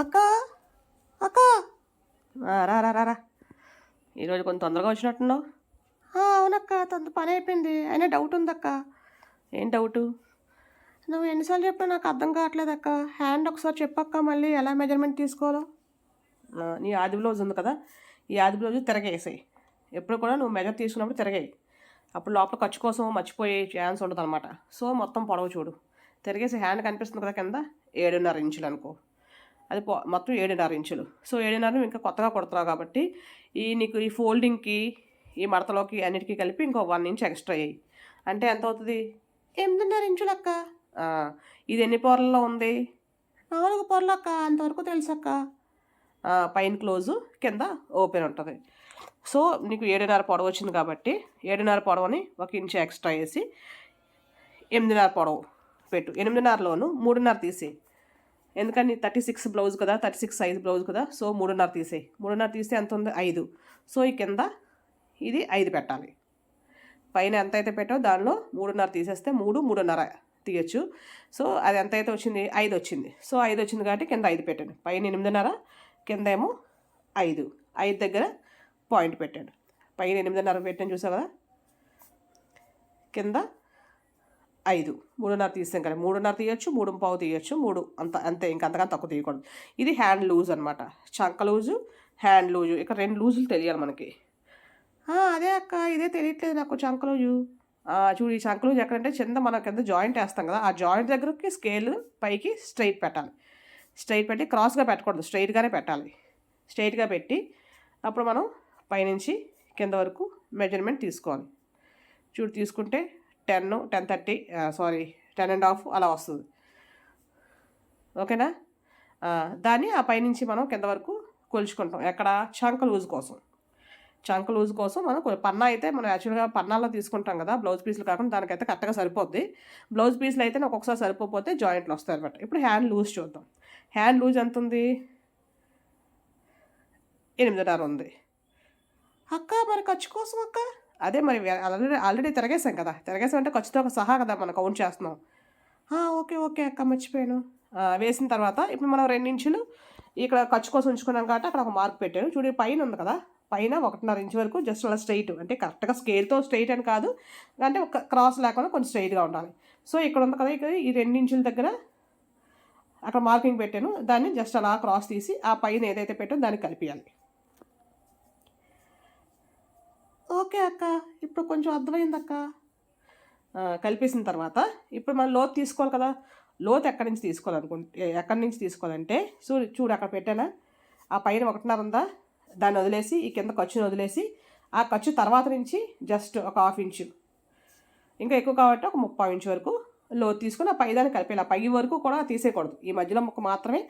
అక్క అక్క. రా రా రా రా ఈరోజు కొంచెం తొందరగా వచ్చినట్టున్నావు. అవునక్క తొందర పని అయిపోయింది. అయినా డౌట్ ఉందక్క. ఏం డౌటు నువ్వు ఎన్నిసార్లు చెప్పినా నాకు అర్థం కావట్లేదు అక్క హ్యాండ్ ఒకసారి చెప్పక్క మళ్ళీ ఎలా మెజర్మెంట్ తీసుకోవాలో. నీ ఆది బ్లౌజ్ ఉంది కదా. ఈ ఆది బ్లౌజ్ తిరగేసాయి. ఎప్పుడు కూడా నువ్వు మెజర్ తీసుకున్నప్పుడు తిరగాయి. అప్పుడు లోపల ఖర్చు కోసం మర్చిపోయే ఛాన్స్ ఉండదు అనమాట సో మొత్తం పొడవు చూడు. తిరిగేసి హ్యాండ్ కనిపిస్తుంది కదా కింద? ఏడున్నర ఇంచులు అనుకో. అది పొ- మొత్తం ఏడున్నర ఇంచులు. సో ఏడున్నర ఇంకా కొత్తగా కుడుతున్నావు కాబట్టి ఈ నీకు ఈ ఫోల్డింగ్కి ఈ మడతలోకి అన్నిటికీ కలిపి ఇంకో వన్ ఇంచ్ ఎక్స్ట్రా అయ్యాయి అంటే ఎంత అవుతుంది? ఎనిమిదిన్నర ఇంచులు అక్క ఇది ఎన్ని పొరల్లో ఉంది? నాలుగు పొరలు అక్క అంతవరకు తెలుసు అక్క ఆ, పైన క్లోజు కింద ఓపెన్ ఉంటుంది. సో నీకు ఏడున్నర పొడవు వచ్చింది కాబట్టి ఏడున్నర పొడవుని ఒక ఇంచు ఎక్స్ట్రా వేసి ఎనిమిదిన్నర పొడవు పెట్టు. ఎనిమిదిన్నరలోను మూడున్నర తీసేయి. ఎందుకని థర్టీ సిక్స్ బ్లౌజ్ కదా థర్టీ సిక్స్ సైజ్ బ్లౌజ్ కదా సో మూడున్నర తీసేయి. మూడున్నర తీస్తే ఎంత ఉంది? ఐదు. సో ఈ కింద ఇది ఐదు పెట్టాలి. పైన ఎంత అయితే పెట్టావు దానిలో మూడున్నర తీసేస్తే మూడు మూడున్నర తీయచ్చు. సో అది ఎంత అయితే వచ్చింది? ఐదు వచ్చింది. సో ఐదు వచ్చింది కాబట్టి కింద ఐదు పెట్టాను. పైన ఎనిమిదిన్నర కింద ఏమో ఐదు. ఐదు దగ్గర పాయింట్ పెట్టాడు పైన ఎనిమిదిన్నర పెట్టాను చూసావు? కదా కింద ఐదు. మూడున్నర తీసాం కదా. మూడున్నర తీయొచ్చు మూడు పావు తీయొచ్చు మూడు అంత అంతే. ఇంకా అంతగా తక్కువ తీయకూడదు. ఇది హ్యాండ్ లూజ్ అనమాట చంక లూజు హ్యాండ్ లూజు. ఇక్కడ రెండు లూజులు తెలియాలి మనకి. అదే అక్క. ఇదే తెలియట్లేదు నాకు చంక లూజు. చూడు ఈ చంక లూజు ఎక్కడంటే చిన్న మనం కింద జాయింట్ వేస్తాం కదా. ఆ జాయింట్ దగ్గరకి స్కేల్ పైకి స్ట్రైట్ పెట్టాలి. స్ట్రైట్ పెట్టి క్రాస్గా పెట్టకూడదు. స్ట్రైట్గానే పెట్టాలి. స్ట్రైట్గా పెట్టి అప్పుడు మనం పైనుంచి కింద వరకు మెజర్మెంట్ తీసుకోవాలి. చూడు తీసుకుంటే ten ten thirty sorry ten and half అలా వస్తుంది. ఓకేనా? దాన్ని ఆ పైనుంచి మనం కింద వరకు కొలుచుకుంటాం. ఎక్కడ? చంక లూజ్ కోసం. చంక లూజ్ కోసం మనం పన్నా అయితే మనం యాక్చువల్గా పన్నాలో తీసుకుంటాం కదా బ్లౌజ్ పీసులు కాకుండా దానికైతే కరెక్ట్గా సరిపోద్ది. బ్లౌజ్ పీసులు అయితే ఒక్కొక్కసారి సరిపోతే జాయింట్లు వస్తాయి అనమాట ఇప్పుడు హ్యాండ్ లూజ్ చూద్దాం. హ్యాండ్ లూజ్ ఎంత ఉంది? ఎనిమిదిన్నర ఉంది. అక్క మరి ఖర్చు కోసం అక్క? అదే మరి ఆల్రెడీ ఆల్రెడీ తిరగేసాం కదా. తిరగేసాం అంటే ఖచ్చితంగా ఒక సహా కదా మనం కౌంట్ చేస్తున్నాం. ఓకే ఓకే అక్క మర్చిపోయాను. వేసిన తర్వాత ఇప్పుడు మనం రెండు ఇంచులు ఇక్కడ ఖర్చు కోసం ఉంచుకున్నాం కాబట్టి అక్కడ ఒక మార్క్ పెట్టాను. చూడు పైన ఉంది కదా. పైన ఒకటిన్నర ఇంచు వరకు జస్ట్ అలా స్ట్రైట్ అంటే కరెక్ట్గా స్కేల్తో స్ట్రైట్ అని కాదు. అంటే ఒక క్రాస్ లేకుండా కొంచెం స్ట్రైట్గా ఉండాలి. సో ఇక్కడ ఉంది కదా ఇక్కడ ఈ రెండు ఇంచుల దగ్గర అక్కడ మార్కింగ్ పెట్టాను. దాన్ని జస్ట్ అలా క్రాస్ తీసి ఆ పైన ఏదైతే పెట్టో దాన్ని కలిపియాలి. ఓకే అక్క ఇప్పుడు కొంచెం అర్థమైంది అక్క కలిపేసిన తర్వాత ఇప్పుడు మనం లోతు తీసుకోవాలి కదా. లోతు ఎక్కడి నుంచి తీసుకోవాలనుకుంటే ఎక్కడి నుంచి తీసుకోవాలంటే చూడు చూడు అక్కడ పెట్టానా? ఆ పైన ఒకటిన్నర ఉందా? దాన్ని వదిలేసి ఈ కింద ఖర్చుని వదిలేసి ఆ ఖర్చు తర్వాత నుంచి జస్ట్ ఒక హాఫ్ ఇంచు. ఇంకా ఎక్కువ కాబట్టి ఒక ముప్పై ఇంచు వరకు లోతు తీసుకుని ఆ పై దాన్ని కలిపేయాలి. ఆ పై వరకు కూడా తీసేయకూడదు. ఈ మధ్యలో ముక్క మాత్రమే